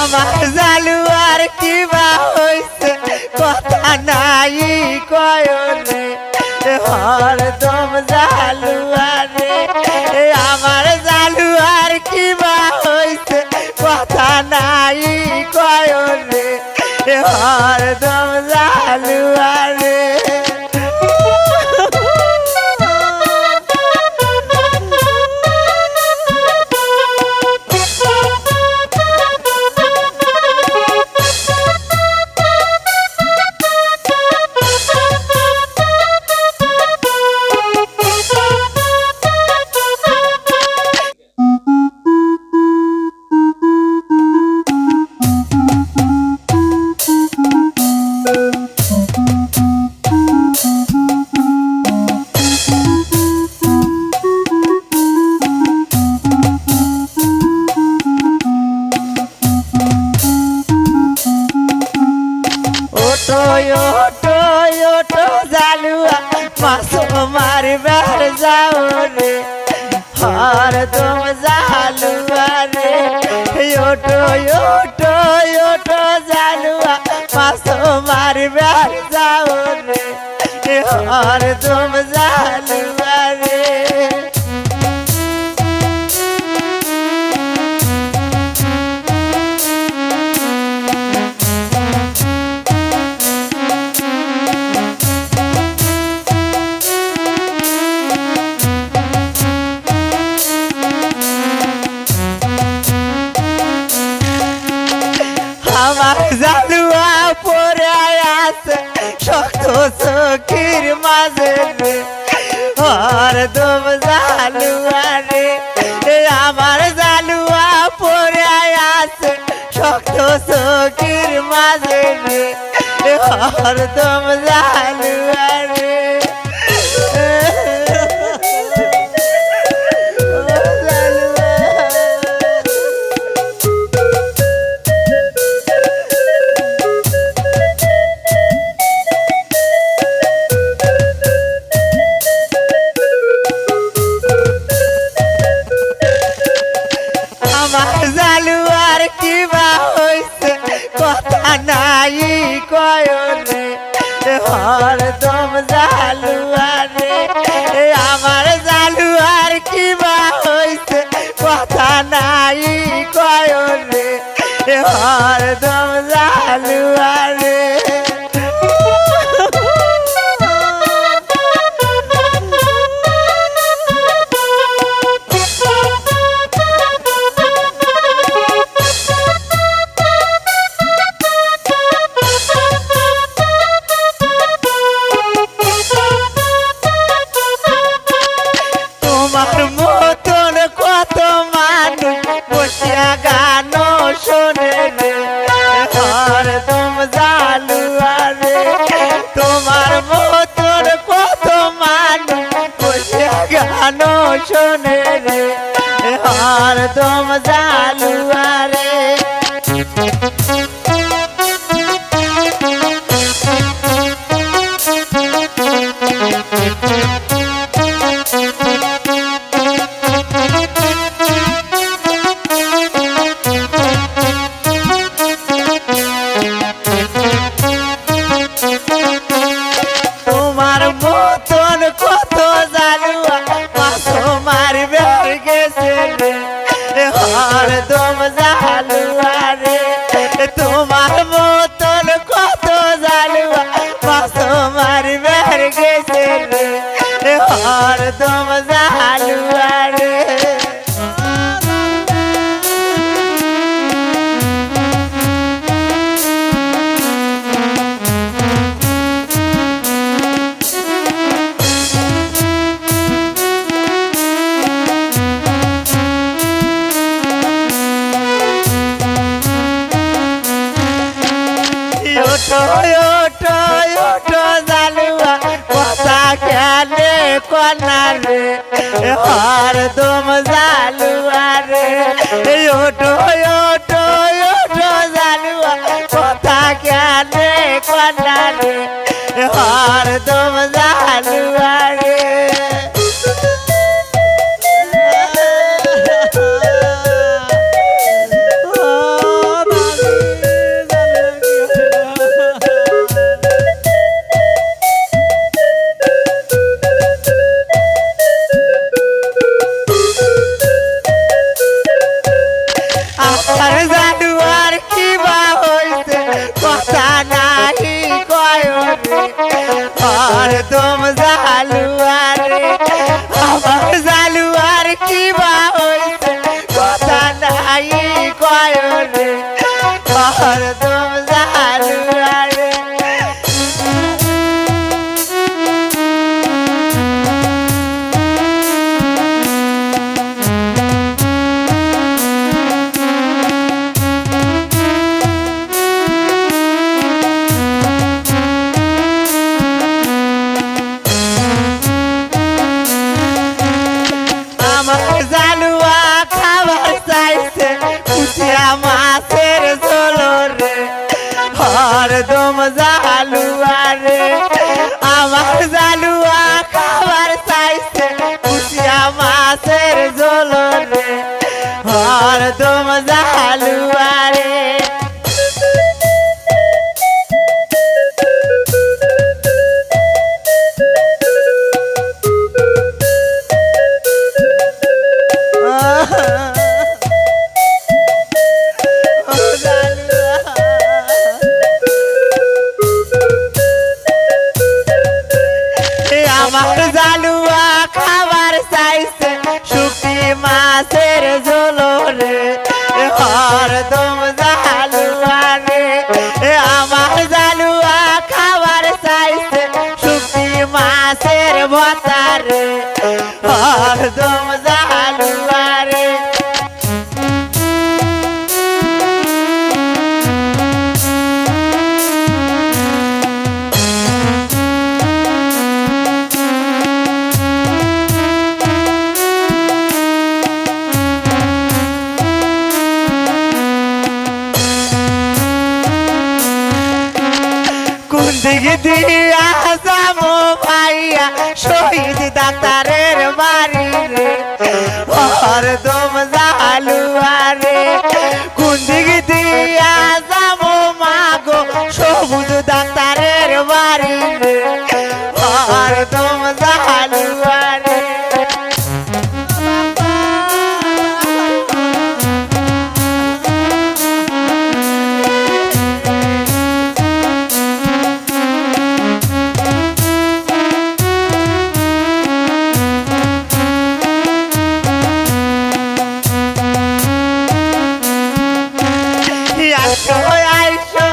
আমার জালু আর কিবা হইছে, কথা নাই কয়নে হরদম জালু আরে আমার জালু আর কিবা হইছে, কথা নাই কয়নে হরদম জালু ওটো ওটো ওটো জালুয়া মাছ মারবার যাও রে হর দম জালুয়া চকির মাঝে রে আর দম জালুয়া রে আমার জালুয়া পরে আছে, শক্ত চকির মাঝে। রে আর দম জালুয়া কিবা হইছে, কথা নাই কয়নে হর দম জালু আরে আমার জালুয়ার কি কিবা হইছে, কথা নাই কয়নে হর দম জালু তুম জালু দম জালুয়া রে ওটো ওটো ওটো হরদম জালুয়ার মাছের ঝোলরে হরদম দিয়া যাব ভাইয়া, শহীদ ডাক্তারের বাড়ি রে। হরদম দম রে কোন দিকে দিয়া যাব মাগো, সবুজ ডাক্তারের বাড়ি রে। আইসো আইসো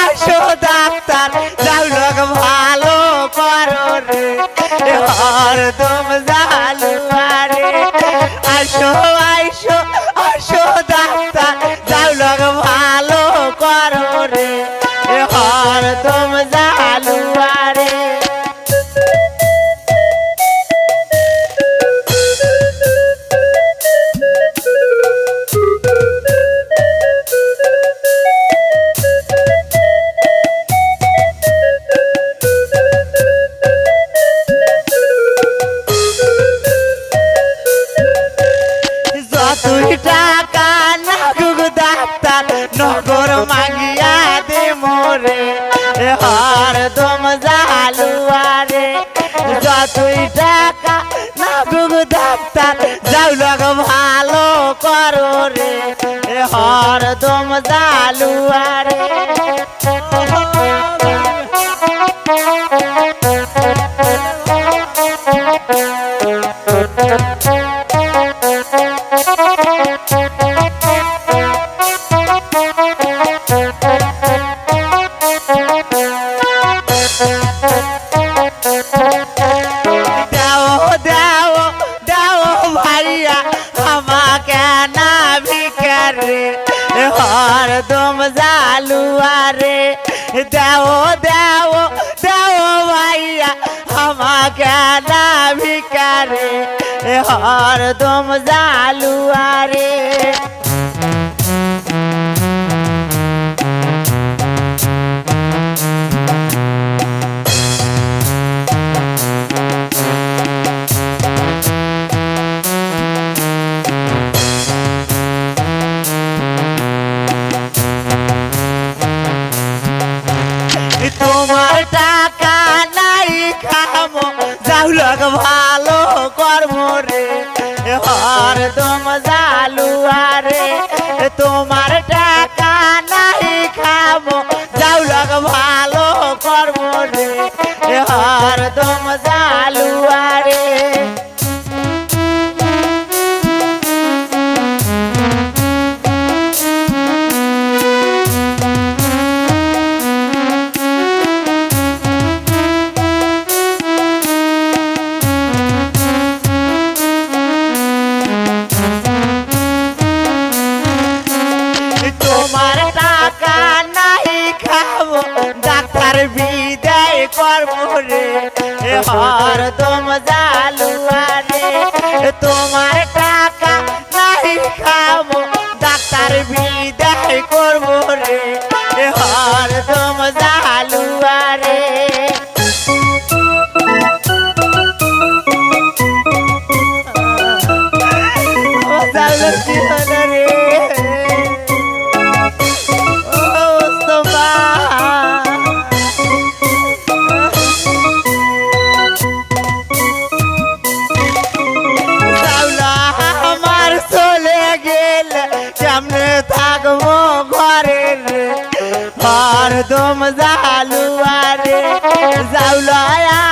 আইসো ডাক্তার যাও লোক ভালো করো রে। হরদম জাল পারে। আইসো হর দম জালুয়ারে যতই টাকা নাগুক ডাক্তার যাও লগ ভালো করো রে। হর দম জালুয়ারে আমাকে না ভিকারে হর দম জালুয়ারে তোমার টাকা নাই খামো যাও লোক ভালো কর্ম রে। হর দম জালুয়ারে তোমার হর দম জালুয়া রে তোমার টাকা নাই খাব ডাক্তার বিদায় করব রে। হর দম জালুয়া রে জালু কি হলো? হরদম জালুয়ারে জাউলা